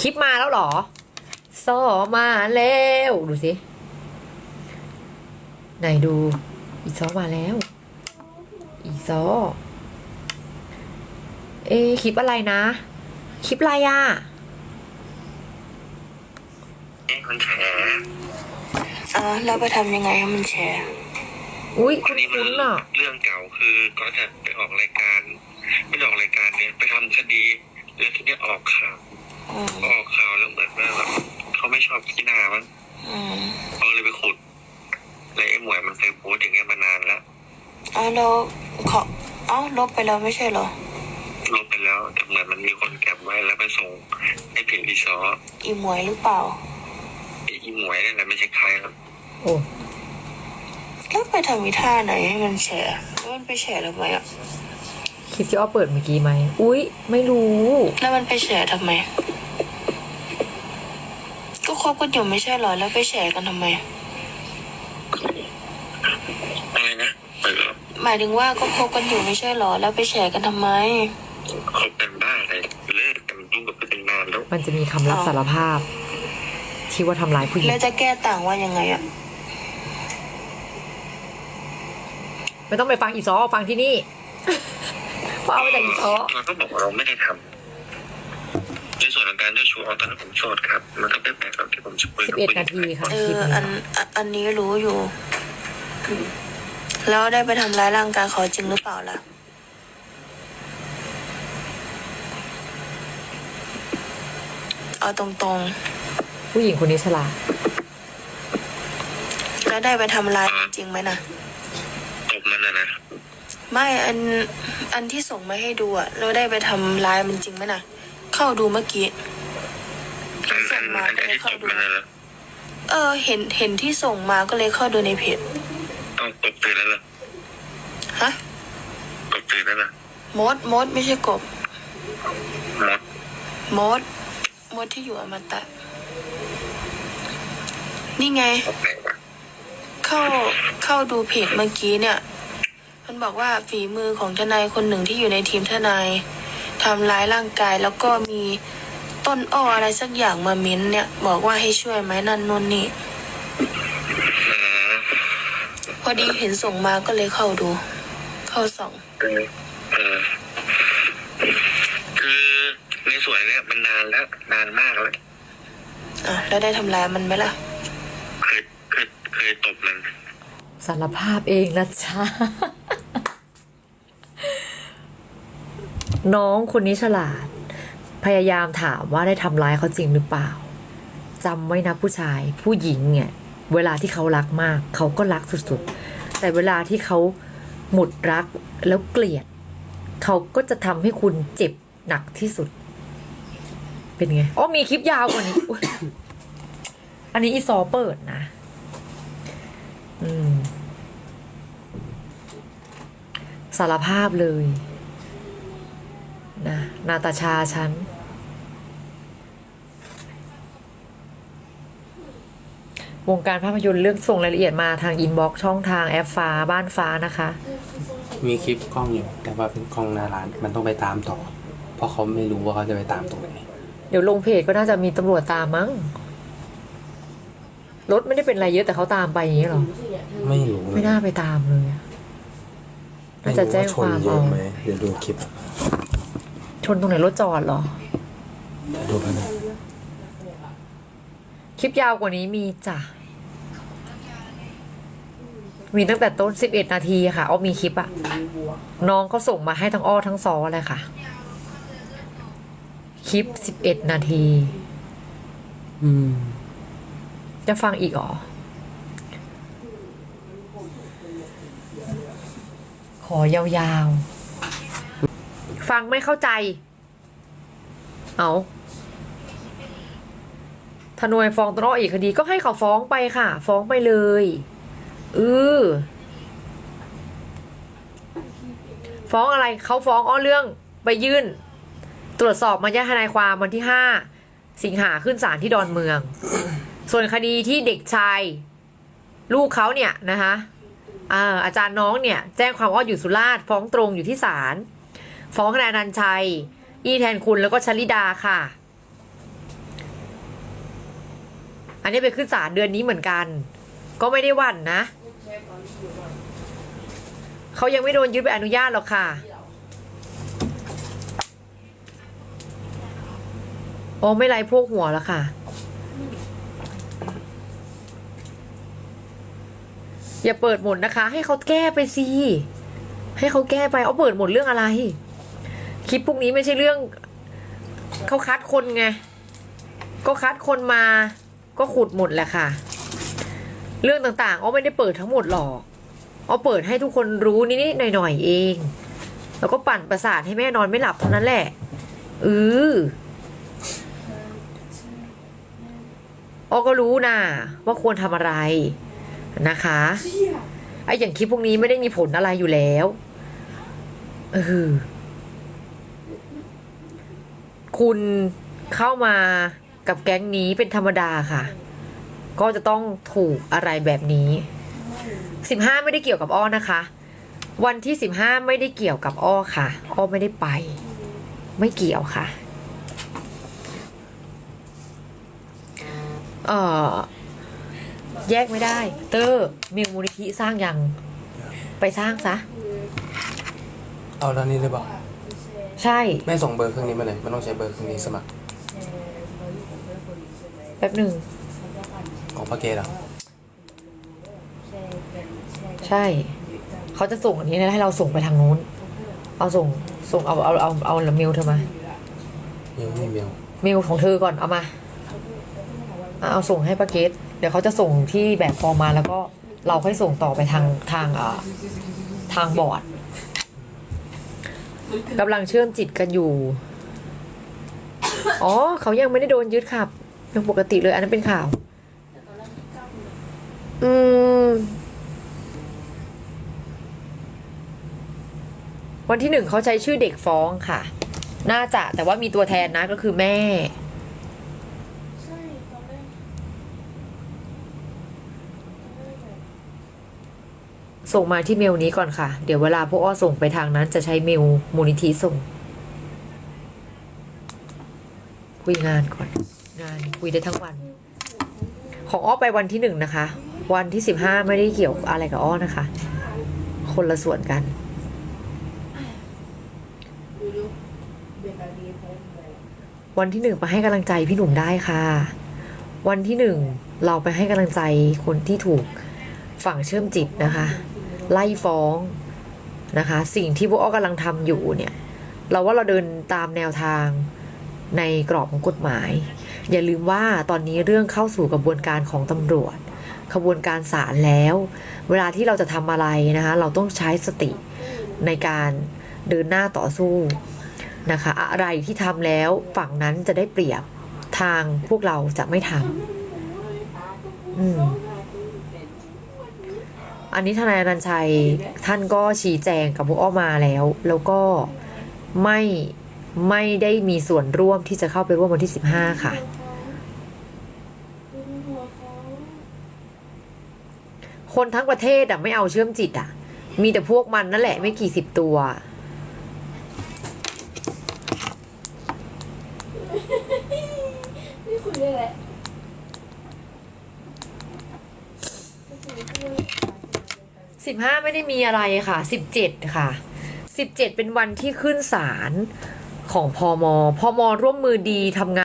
คลิปมาแล้วเหรอซอมาแล้วดูสิไหนดู อีซอมาแล้ว อีซอ เอ๊ะคลิปอะไรนะ คลิปอะไรอะนี่มันแฉอ่าแล้วไปทำยังไงให้มันแชร์ อุ้ยอัคุนณนี้มันคุณอะ เรื่องเก่าคือก็จะไปออกรายการ ไม่ได้ออกรายการเนี่ยไปทำคดี แล้วทีนี้ออกข่าวอืมออกข่าวแล้วเหมือนว่าแบบเขาไม่ชอบขี้หน้ามันอืมเขาเลยไปขุดแล้วไอ้หมวยมันเคยโพสต์อย่างเงี้ยมานานแล้วอ้าวแล้วขอเอ้าลบไปแล้วไม่ใช่เหรอลบไปแล้วแต่เหมือนมันมีคนแคปไว้แล้วไปส่งให้เพจอีซออีหมวยหรือเปล่าไอ้อีหมวยนี่นแหละไม่ใช่ใครครับโอ้แล้วไปทำวิท่าไหนให้มันแชร์แล้วมันไปแชร์ทำไมอะ คลิปที่อ้อเปิดเมื่อกี้ไหม อุ้ยไม่รู้ แล้วมันไปแชร์ทำไม ก็คบกันอยู่ไม่ใช่เหรอ แล้วไปแชร์กันทำไม อะไรนะเปิดรอบหมายถึงว่าก็คบกันอยู่ไม่ใช่เหรอ แล้วไปแชร์กันทำไมคบกันบ้าอะไรเลิกกันยุ่งกับไปตั้งนานแล้วมันจะมีคำรับสารภาพ ที่ว่าทำร้ายผู้หญิง แล้วจะแก้ต่างว่ายังไงอะไม่ต้องไปฟังอีซอฟังที่นี่ เพราะเอามาจากอีซอเราก็บอกว่าเราไม่ได้ทำในส่วนของการเจ้าชู้เอาตอนนั้นผมโสดครับ มันก็เป็นแบบที่ผมจะคุยสิบกับเอ็ดผู้หญินางทีค่ะเอคลิปอนี้อันอันอันนี้รู้อยู่ แล้วได้ไปทำร้ายร่างกายเขาจริงหรือเปล่าล่ะ เอาตรงผู้หญิงคนนี้ฉลาดๆ แล้วได้ไปทำร้ายมันจริงไหมนะตบมันนะนะ ไม่อันอันที่ส่งมาให้ดูอะแล้วได้ไปทำร้ายมันจริงไหมนะเข้าดูเมื่อกี้อันส่อังนมาอันก็เลยที่ตเข้าบดูมันนะนะเออ เห็นเห็นที่ส่งมาก็เลยเข้าดูในเพจต้องตบตื่นแล้วล่ะฮะตบตื่นแล้วล่ะมดมดไม่ใช่กบมดมดมดที่อยู่อมตะ นี่ไงตบไหนวะเข้าเข้าดูเพจเมื่อกี้เนี่ย มันบอกว่าฝีมือของทนายคนหนึ่งที่อยู่ในทีมทนายทำร้ายร่างกายแล้วก็มีต้นอ้ออะไรสักอย่างมาเม้นเนี่ย บอกว่าให้ช่วยไหมนั่นนู่นนี่อืมพอดีเห็นส่งมาก็เลยเข้าดู เข้าส่อง เออเออคือในส่วนเนี้ยมันนานแล้ว นานมากแล้ว อะ แล้วได้ทำร้ายมันไหมล่ะ เคยเคยเคยตบมัน สารภาพเองนะจ๊ะ น้องคนนี้ฉลาด พยายามถามว่าได้ทำร้ายเขาจริงหรือเปล่าจำไว้นะผู้ชาย ผู้หญิงเนี่ย เวลาที่เขารักมาก เขาก็รักสุดๆ แต่เวลาที่เขาหมดรักแล้วเกลียด เขาก็จะทำให้คุณเจ็บหนักที่สุด เป็นไงอ๋อมีคลิปยาวกว่านี้ อันนี้อีซอเปิดนะ อืม สารภาพเลย นะนาตาชาฉัน วงการภาพยนตร์เลือกส่งรายละเอียดมาทางอินบ็อกช่องทางแอปฟ้าบ้านฟ้านะคะ มีคลิปกล้องอยู่ แต่ว่าเป็นกล้องหน้าร้านมันต้องไปตามต่อ เพราะเขาไม่รู้ว่าเขาจะไปตามตรงไหนเดี๋ยวลงเพจก็น่าจะมีตำรวจตามมั้งรถไม่ได้เป็นอะไรเยอะแต่เขาตามไปอย่างนี้เหรอ ไม่รู้เลยไม่น่าไปตามเลยอะน่าจะแจ้งความไรู้เอาชนเยอะไหมเดี๋ยวดูคลิป ชนตรงไหนรถจอดเหรอเดี๋ยวดูกันนะคลิปยาวกว่านี้มีจ้ะ มีตั้งแต่ต้น 11 นาทีค่ะอ้อมีคลิปอะน้องก็ส่งมาให้ทั้งอ้อทั้งซอเลยค่ะ คลิป 11 นาที อืม จะฟังอีกเหรอขอยาวๆ ฟังไม่เข้าใจ เอาทนวยฟ้องตนอออีกคดีก็ให้เขาฟ้องไปค่ะ ฟ้องไปเลยเออฟ้องอะไรเขาฟ้องอ้อเรื่องไปยื่น ตรวจสอบมัญาทนายความวันที่ห้าสิงหาขึ้นศาลที่ดอนเมือง ส่วนคดีที่เด็กชาย ลูกเขาเนี่ยนะคะอ่าอาจารย์น้องเนี่ย แจ้งความว่าอยู่สุราษฎร์ฟ้องตรงอยู่ที่ศาล ฟ้องนายนันชัย อีแทนคุณแล้วก็ชลิดาค่ะ อันนี้ไปขึ้นศาลเดือนนี้เหมือนกัน ก็ไม่ได้วันนะ เขายังไม่โดนยึดใบอนุญาตหรอกค่ะ โอ้ไม่ไรพวกหัวแล้วค่ะอย่าเปิดหมดนะคะ ให้เขาแก้ไปสิ ให้เขาแก้ไป เอาเปิดหมดเรื่องอะไร ลิปพวกนี้ไม่ใช่เรื่องเขาคัดคนไง ก็คัดคนมาก็ขุดหมดแหละค่ะ เรื่องต่างๆอ้อไม่ได้เปิดทั้งหมดหรอกอ้อเปิดให้ทุกคนรู้นิดๆหน่อยๆเอง แล้วก็ปั่นประสาทให้แม่นอนไม่หลับเท่านั้นแหละเอออ้อก็รู้นะว่าควรทำอะไรนะคะไอ้อย่างคลิปพวกนี้ไม่ได้มีผลอะไรอยู่แล้วเออ คุณเข้ามากับแก๊งนี้เป็นธรรมดาค่ะ ก็จะต้องถูกอะไรแบบนี้สิบห้าไม่ได้เกี่ยวกับอ้อนะคะ วันที่สิบห้าไม่ได้เกี่ยวกับอ้อค่ะ อ้อไม่ได้ไป ไม่เกี่ยวค่ะเอ่อแยกไม่ได้ เตอร์มีมูลนิธิสร้างยัง ไปสร้างซะ เอาแล้วนี่หรือเปล่า ใช่ แม่ส่งเบอร์เครื่องนี้มาเลย มันต้องใช้เบอร์เครื่องนี้สมัครแป๊บหนึ่ง ของพระเกตเหรอใช่ เขาจะส่งอันนี้นะให้เราส่งไปทางนู้น เอาส่ง ส่งเอาเอาเอาเอาเมลเธอมายังไม่มีเมลเมลของเธอก่อนเอามาอะเอาส่งให้ป้าเกตเดี๋ยวเขาจะส่งที่แบบฟอร์มมาแล้วก็เราค่อยส่งต่อไปทางทางอ่าทางบอร์ด กำลังเชื่อมจิตกันอยู่ อ๋อ เขายังไม่ได้โดนยึดครับ ยังปกติเลย อันนั้นเป็นข่าว อืม วันที่หนึ่งเขาใช้ชื่อเด็กฟ้องค่ะ น่าจะแต่ว่ามีตัวแทนนะก็คือแม่ ส่งมาที่เมลนี้ก่อนค่ะ เดี๋ยวเวลาพวกอ้อส่งไปทางนั้นจะใช้เมลมูลนิธิส่ง คุยงานก่อน งานคุยได้ทั้งวัน ของอ้อไปวันที่หนึ่งนะคะ วันที่สิบห้าไม่ได้เกี่ยวอะไรกับอ้อนะคะ คนละส่วนกัน วันที่หนึ่งไปให้กำลังใจพี่หนุ่มได้ค่ะ วันที่หนึ่งเราไปให้กำลังใจคนที่ถูกฝั่งเชื่อมจิตนะคะ ไล่ฟ้องนะคะ สิ่งที่พวกอ้อกำลังทำอยู่เนี่ย เราว่าเราเดินตามแนวทางในกรอบของกฎหมาย อย่าลืมว่าตอนนี้เรื่องเข้าสู่กระบวนการของตำรวจขบวนการศาลแล้ว เวลาที่เราจะทำอะไรนะคะ เราต้องใช้สติในการเดินหน้าต่อสู้นะคะ อะไรที่ทำแล้วฝั่งนั้นจะได้เปรียบทางพวกเราจะไม่ทำอืม อันนี้ทนายอนันชัยท่านก็ชี้แจงกับพวกอ้อมาแล้ว แล้วก็ไม่ไม่ได้มีส่วนร่วมที่จะเข้าไปร่วมวันที่สิบห้าค่ะ คนทั้งประเทศอะไม่เอาเชื่อมจิตอะ มีแต่พวกมันนั่นแหละไม่กี่สิบตัวนี่คุยได้แหละ สิบห้าไม่ได้มีอะไรค่ะสิบเจ็ดค่ะสิบเจ็ดเป็นวันที่ขึ้นศาลของพอมพอมร่วมมือดีทำงาน